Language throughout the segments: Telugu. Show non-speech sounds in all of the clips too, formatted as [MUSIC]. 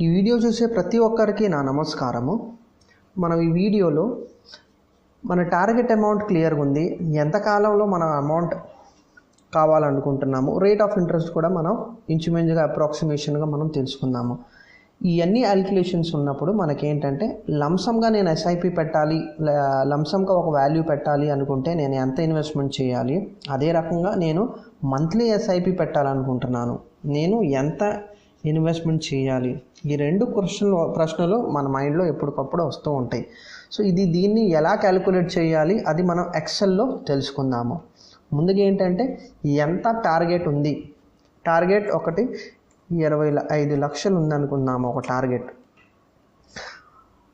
ఈ వీడియో చూసే ప్రతి ఒక్కరికి నా నమస్కారము. మనం ఈ వీడియోలో మన టార్గెట్ అమౌంట్ క్లియర్గా ఉంది. ఎంత కాలంలో మన అమౌంట్ కావాలనుకుంటున్నాము? రేట్ ఆఫ్ ఇంట్రెస్ట్ కూడా మనం ఇంచుమించుగా అప్రాక్సిమేషన్గా మనం తెలుసుకుందాము. ఇవన్నీ అల్క్యులేషన్స్ ఉన్నప్పుడు మనకేంటంటే లంసమ్గా నేను ఎస్ఐపి పెట్టాలి లంసమ్గా ఒక వాల్యూ పెట్టాలి అనుకుంటే నేను ఎంత ఇన్వెస్ట్మెంట్ చేయాలి? అదే రకంగా నేను మంత్లీ ఎస్ఐపి పెట్టాలనుకుంటున్నాను. నేను ఎంత ఇన్వెస్ట్మెంట్ చేయాలి. ఈ రెండు క్వశ్చన్లు ప్రశ్నలు మన మైండ్లో ఎప్పటికప్పుడు వస్తూ ఉంటాయి. సో ఇది దీన్ని ఎలా క్యాలిక్యులేట్ చేయాలి? అది మనం ఎక్సెల్లో తెలుసుకుందాము. ముందుగా ఏంటంటే ఎంత టార్గెట్ ఉంది? టార్గెట్ ఒకటి ఇరవై ఐదు లక్షలు ఉందనుకుందాము ఒక టార్గెట్.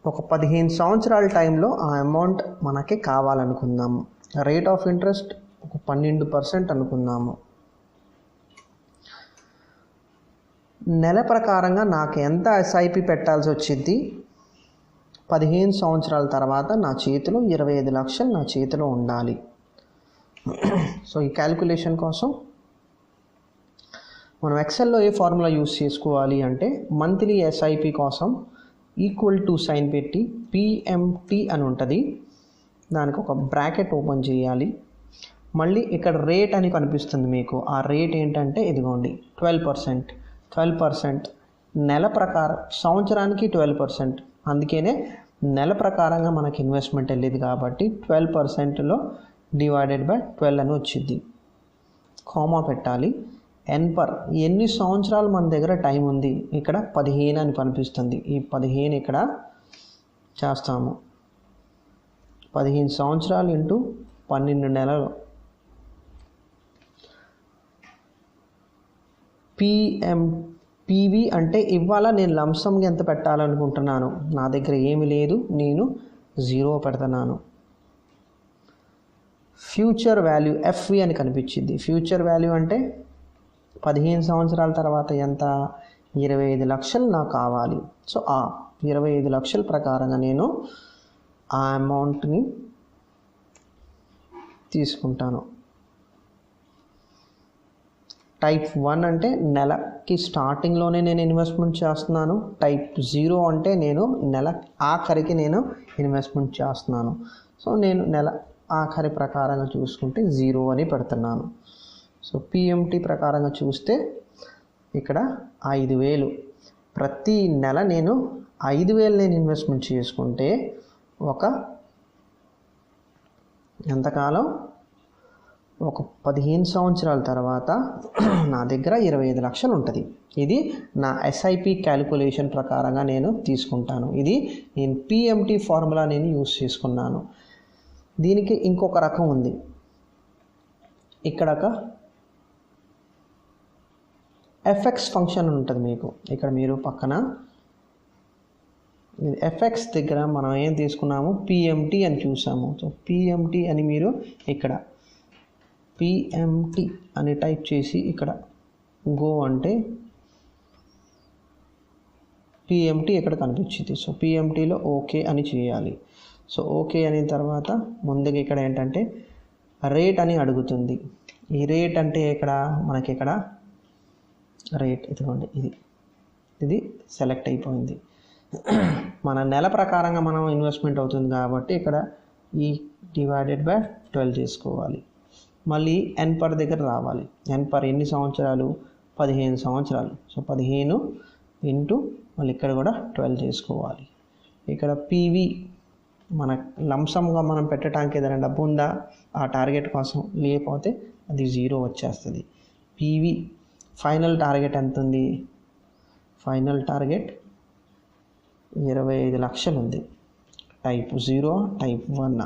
ఒక పదిహేను సంవత్సరాల టైంలో ఆ అమౌంట్ మనకి కావాలనుకుందాము. రేట్ ఆఫ్ ఇంట్రెస్ట్ ఒక పన్నెండు పర్సెంట్ అనుకుందాము. నెల ప్రకారంగా నాకు ఎంత ఎస్ఐపి పెట్టాల్సి వచ్చింది? పదిహేను సంవత్సరాల తర్వాత నా చేతిలో ఇరవై ఐదు లక్షలు నా చేతిలో ఉండాలి. సో ఈ క్యాలిక్యులేషన్ కోసం మనం ఎక్సెల్లో ఏ ఫార్ములా యూస్ చేసుకోవాలి అంటే మంత్లీ ఎస్ఐపి కోసం ఈక్వల్ టు సైన్ పెట్టి పిఎంటి అని ఉంటుంది. దానికి ఒక బ్రాకెట్ ఓపెన్ చేయాలి. మళ్ళీ ఇక్కడ రేట్ అని కనిపిస్తుంది మీకు. ఆ రేట్ ఏంటంటే ఇదిగోండి ట్వెల్వ్ పర్సెంట్ ట్వెల్వ్ పర్సెంట్ నెల ప్రకారం సంవత్సరానికి ట్వెల్వ్ పర్సెంట్ అందుకనే నెల ప్రకారంగా మనకి ఇన్వెస్ట్మెంట్ వెళ్ళేది కాబట్టి ట్వెల్వ్ పర్సెంట్లో డివైడెడ్ బై ట్వెల్వ్ అని వచ్చింది. కామా పెట్టాలి. ఎన్ పర్ ఎన్ని సంవత్సరాలు మన దగ్గర టైం ఉంది? ఇక్కడ పదిహేను అని కనిపిస్తుంది. ఈ పదిహేను ఇక్కడ చేస్తాము. పదిహేను సంవత్సరాలు ఇంటూ పన్నెండు నెలలు. పిఎం పివి అంటే ఇవాళ నేను లంసంగా ఎంత పెట్టాలనుకుంటున్నాను? నా దగ్గర ఏమి లేదు నేను జీరో పెడుతున్నాను. ఫ్యూచర్ వాల్యూ ఎఫ్వి అని కనిపించింది. ఫ్యూచర్ వాల్యూ అంటే పదిహేను సంవత్సరాల తర్వాత ఎంత? ఇరవై ఐదు లక్షలు నాకు కావాలి. సో ఆ ఇరవై ఐదు లక్షల ప్రకారంగా నేను ఆ అమౌంట్ని తీసుకుంటాను. టైప్ వన్ అంటే నెలకి స్టార్టింగ్లోనే నేను ఇన్వెస్ట్మెంట్ చేస్తున్నాను. టైప్ జీరో అంటే నేను నెల ఆఖరికి నేను ఇన్వెస్ట్మెంట్ చేస్తున్నాను. సో నేను నెల ఆఖరి ప్రకారంగా చూసుకుంటే జీరో అని పెడుతున్నాను. సో పిఎంటి ప్రకారంగా చూస్తే ఇక్కడ ఐదు వేలు. ప్రతి నెల నేను ఐదు వేలు నేను ఇన్వెస్ట్మెంట్ చేసుకుంటే ఒక ఎంతకాలం? ఒక పదిహేను సంవత్సరాల తర్వాత నా దగ్గర ఇరవై ఐదు లక్షలు ఉంటుంది. ఇది నా ఎస్ఐపి క్యాలిక్యులేషన్ ప్రకారంగా నేను తీసుకుంటాను. ఇది నేను పిఎంటి ఫార్ములా నేను యూస్ చేసుకున్నాను. దీనికి ఇంకొక రకం ఉంది. ఇక్కడ ఒక ఎఫ్ఎక్స్ ఫంక్షన్ ఉంటుంది మీకు. ఇక్కడ మీరు పక్కన ఎఫ్ఎక్స్ దగ్గర మనం ఏం తీసుకున్నాము? పిఎంటి అని చూసాము. సో పిఎంటి అని మీరు ఇక్కడ పిఎంటి అని టైప్ చేసి ఇక్కడ గో అంటే పిఎంటి ఇక్కడ కనిపించింది? సో పిఎంటీలో ఓకే అని చేయాలి. సో ఓకే అనే తర్వాత ముందుగా ఇక్కడ ఏంటంటే రేట్ అని అడుగుతుంది. ఈ రేట్ అంటే ఇక్కడ మనకి ఇక్కడ రేట్ ఇదిగోండి ఇది ఇది సెలెక్ట్ అయిపోయింది. మన నెల ప్రకారంగా మనం ఇన్వెస్ట్మెంట్ అవుతుంది కాబట్టి ఇక్కడ ఈ డివైడెడ్ బై ట్వెల్వ్ చేసుకోవాలి. మళ్ళీ ఎన్ పర్ దగ్గర రావాలి. ఎన్ పర్ ఎన్ని సంవత్సరాలు? పదిహేను సంవత్సరాలు. సో పదిహేను ఇంటూ మళ్ళీ ఇక్కడ కూడా ట్వెల్వ్ చేసుకోవాలి. ఇక్కడ పీవీ మన లంసంగా మనం పెట్టడానికి ఏదైనా డబ్బు ఉందా? ఆ టార్గెట్ కోసం లేకపోతే అది జీరో వచ్చేస్తుంది. పీవీ ఫైనల్ టార్గెట్ ఎంత ఉంది? ఫైనల్ టార్గెట్ ఇరవై ఐదు లక్షలు ఉంది. Type zero type one.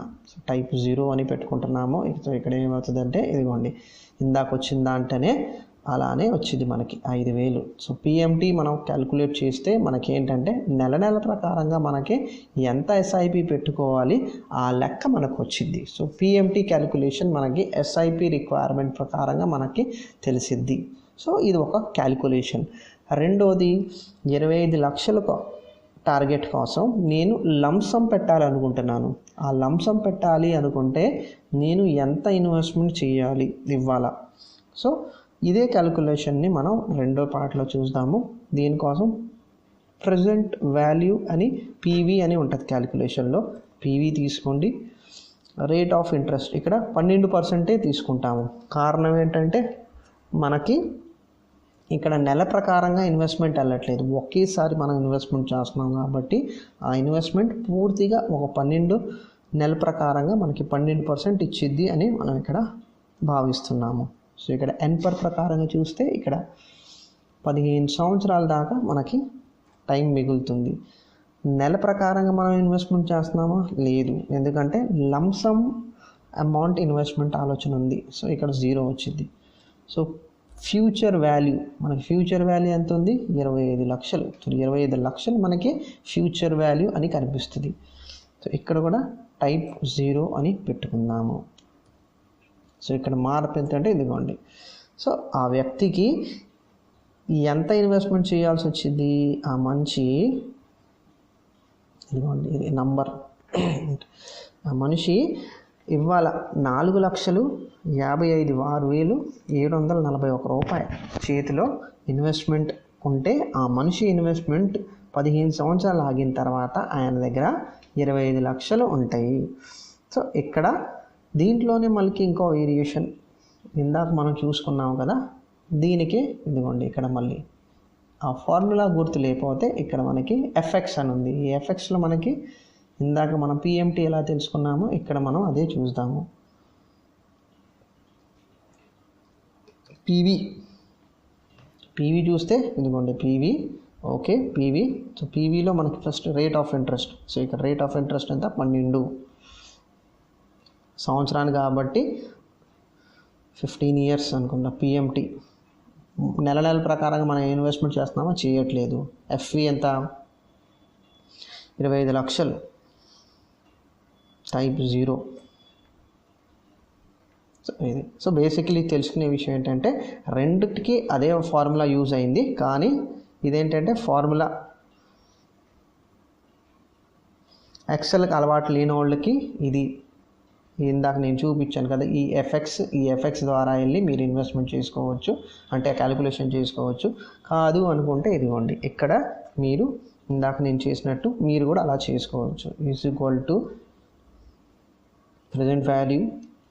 Type zero అని పెట్టుకుంటున్నాము. ఇక్కడ ఏమవుతుందంటే ఇదిగోండి. ఇందాక వచ్చిందంటేనే అలానే వచ్చింది మనకి ఐదు వేలు. సో పిఎంటి మనం క్యాలిక్యులేట్ చేస్తే మనకి ఏంటంటే నెల నెల ప్రకారంగా మనకి ఎంత ఎస్ఐపి పెట్టుకోవాలి ఆ లెక్క మనకు వచ్చింది. సో పిఎంటి క్యాలిక్యులేషన్ మనకి ఎస్ఐపి రిక్వైర్మెంట్ ప్రకారంగా మనకి తెలిసిద్ది. సో ఇది ఒక క్యాలిక్యులేషన్ రెండోది ఇరవై ఐదు లక్షలకు టార్గెట్ కోసం నేను లంసం పెట్టాలనుకుంటున్నాను. ఆ లంసం పెట్టాలి అనుకుంటే నేను ఎంత ఇన్వెస్ట్మెంట్ చేయాలి ఇవ్వాలా? సో ఇదే క్యాలిక్యులేషన్ని మనం రెండో పార్ట్లో చూద్దాము. దీనికోసం ప్రజెంట్ వాల్యూ అని పీవీ అని ఉంటుంది క్యాలిక్యులేషన్లో పీవీ తీసుకోండి. రేట్ ఆఫ్ ఇంట్రెస్ట్ ఇక్కడ పన్నెండు పర్సెంటే తీసుకుంటాము. కారణం ఏంటంటే మనకి ఇక్కడ నెల ప్రకారంగా ఇన్వెస్ట్మెంట్ వెళ్ళట్లేదు. ఒకేసారి మనం ఇన్వెస్ట్మెంట్ చేస్తున్నాం కాబట్టి ఆ ఇన్వెస్ట్మెంట్ పూర్తిగా ఒక పన్నెండు నెల ప్రకారంగా మనకి పన్నెండు పర్సెంట్ ఇచ్చిద్ది అని మనం ఇక్కడ భావిస్తున్నాము. సో ఇక్కడ ఎన్పర్ ప్రకారంగా చూస్తే ఇక్కడ పదిహేను సంవత్సరాల దాకా మనకి టైం మిగులుతుంది. నెల ప్రకారంగా మనం ఇన్వెస్ట్మెంట్ చేస్తున్నామా? లేదు. ఎందుకంటే లంసమ్ అమౌంట్ ఇన్వెస్ట్మెంట్ ఆలోచన ఉంది. సో ఇక్కడ జీరో వచ్చింది. సో ఫ్యూచర్ వాల్యూ మనకి ఫ్యూచర్ వాల్యూ ఎంత ఉంది ఇరవై ఐదు లక్షలు. ఇరవై ఐదు లక్షలు మనకి ఫ్యూచర్ వాల్యూ అని కనిపిస్తుంది. సో ఇక్కడ కూడా టైప్ జీరో అని పెట్టుకుందాము. సో ఇక్కడ మార్పు ఎంత అంటే ఇదిగోండి. సో ఆ వ్యక్తికి ఎంత ఇన్వెస్ట్మెంట్ చేయాల్సి వచ్చింది? ఆ మనిషి ఇదిగోండి ఇది నంబర్. ఆ మనిషి ఇవాళ నాలుగు లక్షలు యాభై ఐదు ఆరు వేలు ఏడు వందల నలభై ఒక రూపాయలు. చేతిలో ఇన్వెస్ట్మెంట్ ఉంటే ఆ మనిషి ఇన్వెస్ట్మెంట్ పదిహేను సంవత్సరాలు ఆగిన తర్వాత ఆయన దగ్గర ఇరవై ఐదు లక్షలు ఉంటాయి. సో ఇక్కడ దీంట్లోనే మళ్ళీ ఇంకో వేరియేషన్. ఇందాక మనం చూసుకున్నాం కదా దీనికి ఇదిగోండి ఇక్కడ మళ్ళీ. ఆ ఫార్ములా గుర్తు లేకపోతే ఇక్కడ మనకి ఎఫెక్ట్స్ అని ఉంది. ఈ ఎఫెక్ట్స్లో మనకి ఇందాక మనం పిఎంటీ ఎలా తెలుసుకున్నామో ఇక్కడ మనం అదే చూద్దాము పీవీ పీవీ చూస్తే ఇదిగోండి పీవీ ఓకే పీవీ సో పీవీలో మనకి first rate of interest so ఇక్కడ రేట్ ఆఫ్ ఇంట్రెస్ట్ ఎంత? పన్నెండు. సంవత్సరానికి కాబట్టి ఫిఫ్టీన్ ఇయర్స్ అనుకుంటా పిఎంటీ నెల నెల ప్రకారంగా మనం ఇన్వెస్ట్మెంట్ చేస్తున్నామో? చేయట్లేదు. ఎఫ్వి ఎంత? ఇరవై ఐదు లక్షలు. టైప్ జీరో సో ఇది. సో బేసిక్లీ తెలుసుకునే విషయం ఏంటంటే రెండిటికి అదే ఫార్ములా యూజ్ అయింది కానీ ఇదేంటంటే ఫార్ములా ఎక్సెల్కి అలవాటు లేని వాళ్ళకి ఇది ఇందాక నేను చూపించాను కదా ఈ ఎఫ్ఎక్స్ ఈ ఎఫ్ఎక్స్ ద్వారా వెళ్ళి మీరు ఇన్వెస్ట్మెంట్ చేసుకోవచ్చు అంటే క్యాలిక్యులేషన్ చేసుకోవచ్చు. కాదు అనుకుంటే ఇదిగోండి ఇక్కడ మీరు ఇందాక నేను చేసినట్టు మీరు కూడా అలా చేసుకోవచ్చు. Is equal to present value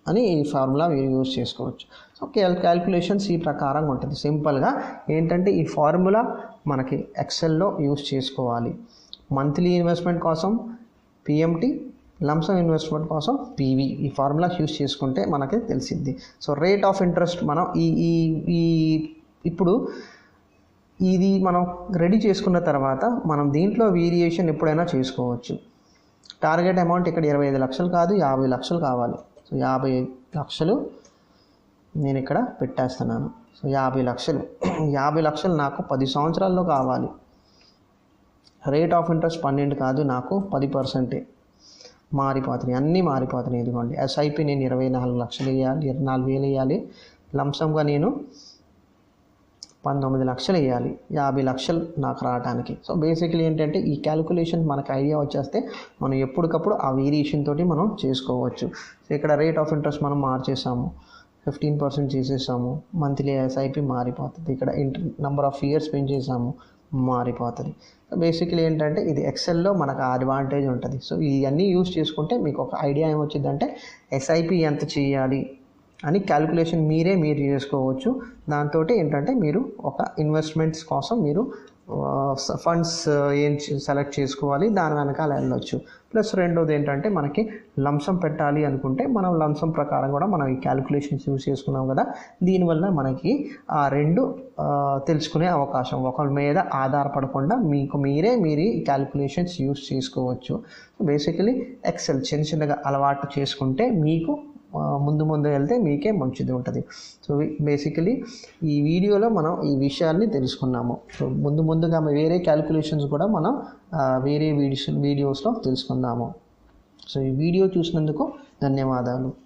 అని ఈ ఫార్ములా మీరు యూజ్ చేసుకోవచ్చు. సో క్యాల్ క్యాల్కులేషన్స్ ఈ ప్రకారంగా ఉంటుంది. సింపుల్గా ఏంటంటే ఈ ఫార్ములా మనకి ఎక్సెల్లో యూజ్ చేసుకోవాలి. మంత్లీ ఇన్వెస్ట్మెంట్ కోసం పిఎంటి లంసమ్ ఇన్వెస్ట్మెంట్ కోసం పీవీ ఈ ఫార్ములా యూజ్ చేసుకుంటే మనకి తెలిసిద్ది. సో రేట్ ఆఫ్ ఇంట్రెస్ట్ మనం ఈ ఈ ఈ ఇప్పుడు ఇది మనం రెడీ చేసుకున్న తర్వాత మనం దీంట్లో వేరియేషన్ ఎప్పుడైనా చేసుకోవచ్చు. టార్గెట్ అమౌంట్ ఇక్కడ ఇరవై ఐదు లక్షలు కాదు యాభై లక్షలు కావాలి. సో యాభై లక్షలు నేను ఇక్కడ పెట్టేస్తున్నాను. సో యాభై లక్షలు. [CLEARS THROAT] యాభై లక్షలు నాకు పది సంవత్సరాల్లో కావాలి. రేట్ ఆఫ్ ఇంట్రెస్ట్ పన్నెండు కాదు నాకు పది పర్సెంటే. మారిపోతున్నాయి అన్నీ మారిపోతున్నాయి. ఇదిగోండి ఎస్ఐపి నేను ఇరవై నాలుగు లక్షలు వేయాలి ఇరవై నాలుగు వేలు వేయాలి. లంసంగా నేను పంతొమ్మిది లక్షలు వేయాలి యాభై లక్షలు నాకు రావడానికి సో బేసిక్లీ ఏంటంటే ఈ క్యాలిక్యులేషన్ మనకు ఐడియా వచ్చేస్తే మనం ఎప్పటికప్పుడు ఆ వేరియేషన్ తోటి మనం చేసుకోవచ్చు. సో ఇక్కడ రేట్ ఆఫ్ ఇంట్రెస్ట్ మనం మార్చేసాము. ఫిఫ్టీన్ పర్సెంట్ చేసేసాము. మంత్లీ ఎస్ఐపి మారిపోతుంది. ఇక్కడ ఇంటర్ నెంబర్ ఆఫ్ ఇయర్స్ పెంచేసాము మారిపోతుంది. బేసిక్లీ ఏంటంటే ఇది ఎక్సెల్లో మనకు అడ్వాంటేజ్ ఉంటుంది. సో ఇవన్నీ యూస్ చేసుకుంటే మీకు ఒక ఐడియా ఏమొచ్చిందంటే ఎస్ఐపి ఎంత చేయాలి? అని క్యాలిక్యులేషన్ మీరే మీరు చేసుకోవచ్చు. దాంతో ఏంటంటే మీరు ఒక ఇన్వెస్ట్మెంట్స్ కోసం మీరు ఫండ్స్ ఏం సెలెక్ట్ చేసుకోవాలి దాని వెనకాల వెళ్ళొచ్చు. ప్లస్ రెండోది ఏంటంటే మనకి లంసం పెట్టాలి అనుకుంటే మనం లంసం ప్రకారం కూడా మనం ఈ క్యాలిక్యులేషన్స్ యూజ్ చేసుకున్నాం కదా. దీనివల్ల మనకి ఆ రెండు తెలుసుకునే అవకాశం ఒకరి మీద ఆధారపడకుండా మీకు మీరే మీరు ఈ క్యాలిక్యులేషన్స్ యూస్ చేసుకోవచ్చు. బేసికలీ ఎక్సెల్ చిన్న చిన్నగా అలవాటు చేసుకుంటే మీకు ముందు ముందు వెళ్తే మీకే మంచిది ఉంటుంది. సో బేసికలీ ఈ వీడియోలో మనం ఈ విషయాన్ని తెలుసుకున్నాము. సో ముందు ముందుగా వేరే క్యాలిక్యులేషన్స్ కూడా మనం వేరే వీడియోస్ వీడియోస్లో తెలుసుకుందాము. సో ఈ వీడియో చూసినందుకు ధన్యవాదాలు.